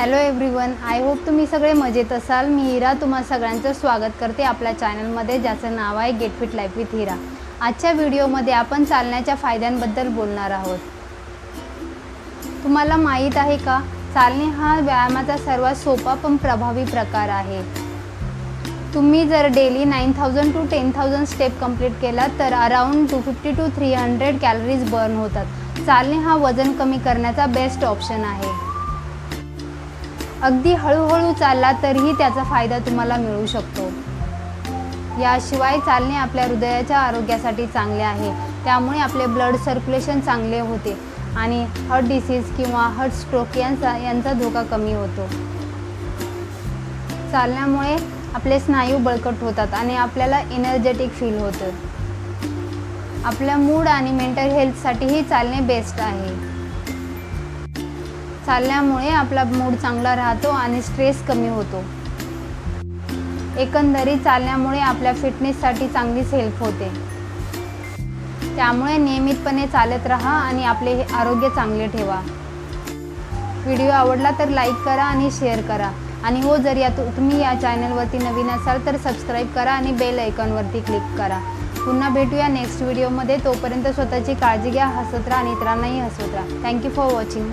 Hello everyone I hope तुम्ही सगळे मजेत असाल. मी हिरा. तुम्हा सगळ्यांचं स्वागत करते आपल्या चॅनलमध्ये ज्याचं नाव आहे get fit life with Hira आजच्या व्हिडिओमध्ये आपण चालण्याच्या फायद्यांबद्दल बोलणार आहोत. तुम्हाला माहीत आहे का? चालणे हा व्यायामाचा सर्वात सोपा पण प्रभावी प्रकार आहे. तुम्ही जर daily nine thousand to ten thousand step complete केला तर around two fifty to three hundred calories burn होतात. चालणे हा वजन कमी करण्याचा बेस्ट ऑप्शन आहे. अगदी हळूहळू चालला तरीही त्याचा फायदा तुम्हाला मिळू शकतो. याशिवाय चालणे आपल्या हृदयाच्या आरोग्यासाठी चांगले आहे. त्यामुळे आपले ब्लड सर्क्युलेशन चांगले होते आणि हर्ट डिसीज किंवा हर्ट स्ट्रोक यांचा यांचा धोका कमी होतो. चालण्यामुळे आपले स्नायू बळकट होतात आणि आपल्याला एनर्जेटिक फील होतं. आपल्या मूड आणि मेंटल हेल्थसाठीही चालणे बेस्ट आहे. चालल्यामुळे आपला मूड चांगला राहतो आणि स्ट्रेस कमी होतो. एकंदरीत चालण्यामुळे आपल्या फिटनेससाठी चांगलीच हेल्प होते. त्यामुळे नियमितपणे चालत राहा आणि आपले हे आरोग्य चांगले ठेवा. व्हिडिओ आवडला तर लाईक करा आणि शेअर करा. आणि हो जर या तुम्ही या चॅनलवरती नवीन असाल तर सबस्क्राईब करा आणि बेल आयकॉनवरती क्लिक करा. पुन्हा भेटूया नेक्स्ट व्हिडिओमध्ये तोपर्यंत स्वतःची काळजी घ्या हसत राहा आणि इतरांनाही हसत राहा. Thank you for watching